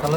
Kalau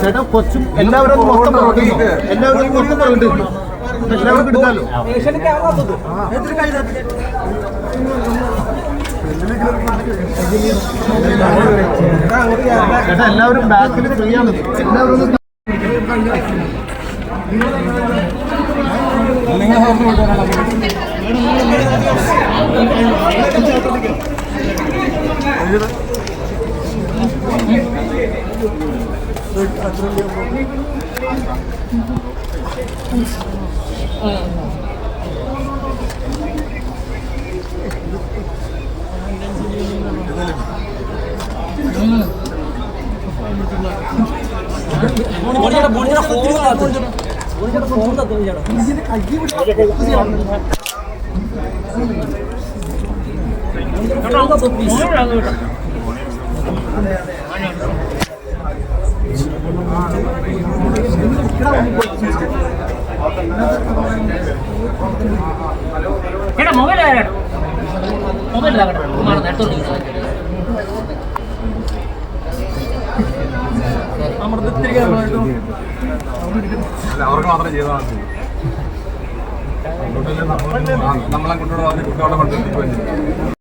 ചേട്ടാ കൊച്ചും എല്ലാവരും മൊത്തം എല്ലാവരും മൊത്തം പറഞ്ഞിട്ട് എല്ലാവർക്കും എടുക്കാമല്ലോ ചേട്ടാ എല്ലാവരും ബാക്കിൽ ഫ്രീ ആണ്. എല്ലാവരും ഒന്ന് ചേട്ടാ. മൊബൈൽ ആരാട്ടോ മൊബൈൽ ആകട്ടെ അവർക്ക് മാത്രം ചെയ്താൽ നമ്മളെ പറഞ്ഞ് കുട്ടികളെ കൊണ്ടുവന്നിട്ട്